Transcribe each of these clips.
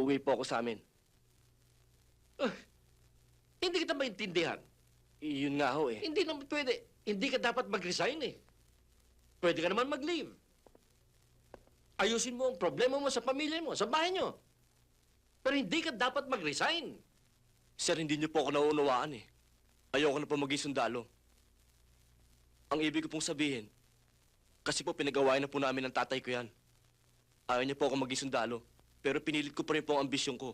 Uuwi po ako sa amin. Hindi kita maintindihan. Yun nga ho eh. Hindi naman pwede. Hindi ka dapat mag-resign eh. Pwede ka naman mag-leave. Ayusin mo ang problema mo sa pamilya mo, sa bahay nyo. Pero hindi ka dapat mag-resign. Sir, hindi niyo po ako nauunawaan eh. Ayoko na po maging sundalo. Ang ibig ko pong sabihin, kasi po pinagawain na po namin ng tatay ko yan. Ayaw niya po ako maging sundalo, pero pinilit ko pa rin po ang ambisyon ko.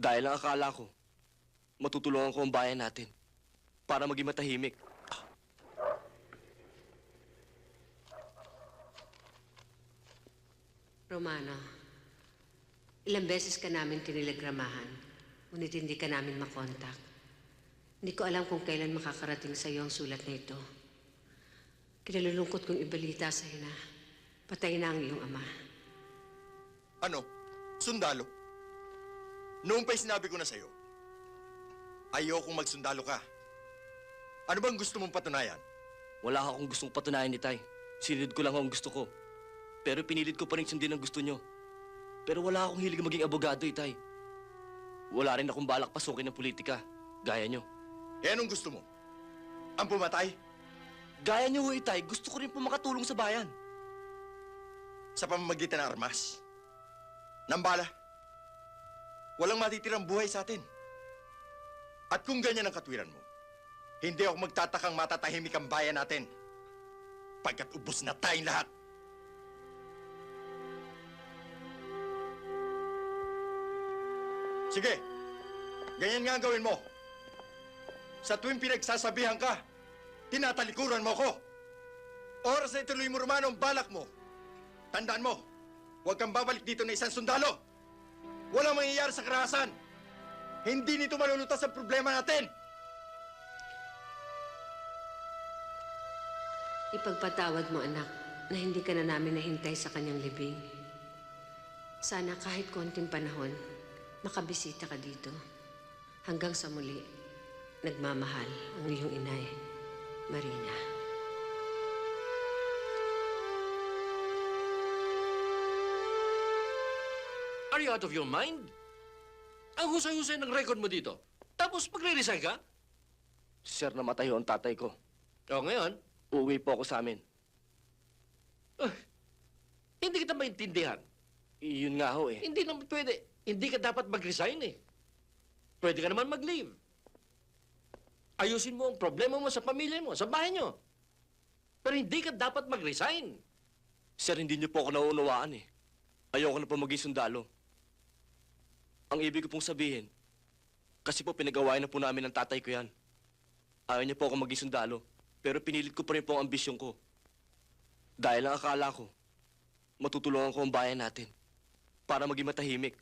Dahil ang akala ko, matutulungan ko ang bayan natin para maging matahimik. Romano, ilang beses ka namin tinilegramahan, ngunit hindi ka namin makontak. Hindi ko alam kung kailan makakarating sa iyo ang sulat na ito. Kinalulungkot kong ibalita sa iyo na patay na ang iyong ama. Ano? Sundalo? Noong pa'y sinabi ko na sa'yo, ayokong magsundalo ka. Ano bang gusto mong patunayan? Wala akong gustong patunayan ni Tay. Sinunod ko lang ang gusto ko. Pero pinilit ko pa rin sundin ang gusto nyo. Pero wala akong hilig maging abogado, eh, Tay. Wala rin akong balak pasukin ng politika. Gaya nyo. Eh anong gusto mo? Ang pumatay? Gaya nyo, Itay. Gusto ko rin po makatulong sa bayan. Sa pamamagitan ng armas? Nambala? Walang matitirang buhay sa atin. At kung ganyan ang katwiran mo, hindi ako magtatakang matatahimik ang bayan natin. Pagkat ubos na tayong lahat. Sige, ganyan nga ang gawin mo. Sa tuwing pinagsasabihan ka, tinatalikuran mo ko. Oras na ituloy mo, Romano, ang balak mo. Tandaan mo, huwag kang babalik dito na isang sundalo. Walang mangyayari sa karahasan. Hindi nito malulutas ang problema natin. Ipagpatawad mo, anak, na hindi ka na namin nahintay sa kanyang libing. Sana kahit konting panahon, makabisita ka dito. Hanggang sa muli, nagmamahal ang iyong inay, Marina. Are you out of your mind? Ang husay-husay ng record mo dito. Tapos magre-resign ka? Sir, namatay ho ang tatay ko. O ngayon, Uuwi po ako sa amin. hindi kita maintindihan. Yun nga ho eh. Hindi naman pwede. Hindi ka dapat mag-resign eh. Pwede ka naman mag-leave. Ayusin mo ang problema mo sa pamilya mo, sa bahay nyo. Pero hindi ka dapat mag-resign. Sir, hindi niyo po ako nauunawaan eh. Ayoko na po maging sundalo. Ang ibig ko pong sabihin, kasi po pinagawain na po namin ng tatay ko yan. Ayaw niya po ako maging sundalo, pero pinilit ko pa rin po ang ambisyon ko. Dahil ang akala ko, matutulungan ko ang bayan natin para maging matahimik.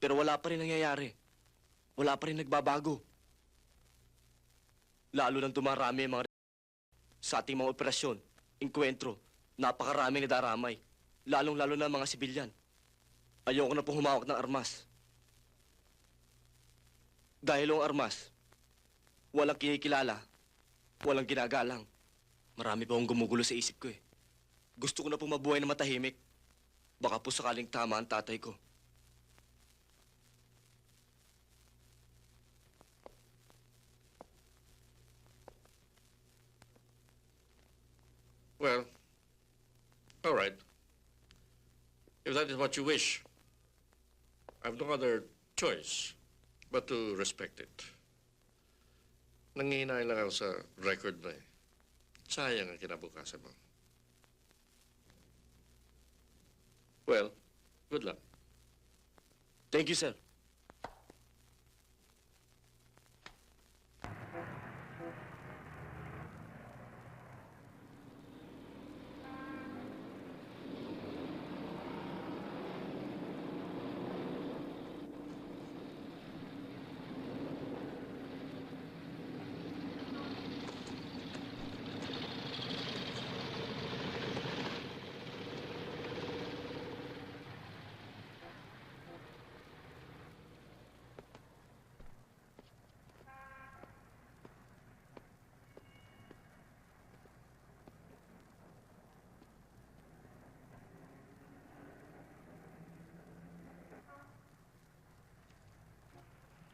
Pero wala pa rin nangyayari. Wala pa rin nagbabago. Lalo nang dumarami ang mga sa ating mga operasyon, inkwentro, napakaraming nadaramay. Lalong-lalo na ang mga sibilyan. Ayoko na pong humawak ng armas. Dahil ang armas, walang kinikilala, walang ginagalang. Marami pa akong gumugulo sa isip ko eh. Gusto ko na pong mabuhay na matahimik. Baka po sakaling tama ang tatay ko. Well, all right. If that is what you wish, I have no other choice but to respect it. Nangihinay lang ako sa record na eh. Sayang ang kinabukasan mo. Well, good luck. Thank you, sir.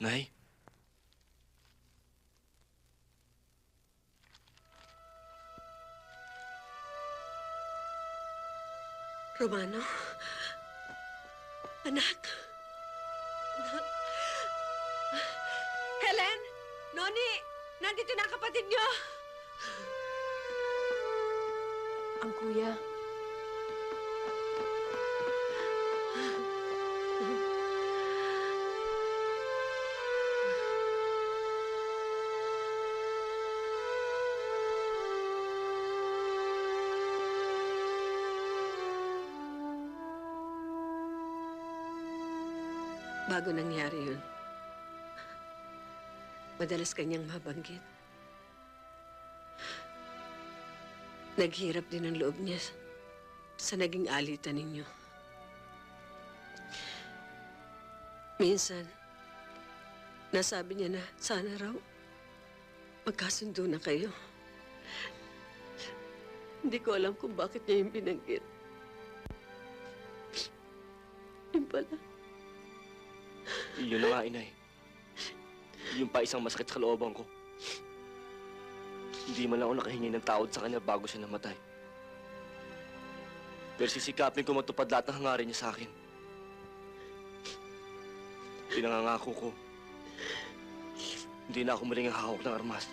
Nay? Romano? Anak? Anak? Helen? Noni? Nandito na ang kapatid niyo! Ang kuya. Bago nangyari yun, madalas kanyang mabanggit. Naghirap din ang loob niya sa naging alitan ninyo. Minsan, nasabi niya na sana raw magkasundo na kayo. Hindi ko alam kung bakit niya yung binanggit. Yun pala. Yun na nga, inay. Yung pa isang masakit sa kalooban ko. Hindi man lang ako nakahingi ng tawad sa kanya bago siya namatay. Pero sisikapin ko matupad lahat ng hangarin niya sa akin. Pinangangako ko. Hindi na ako muling hahawak ng armas.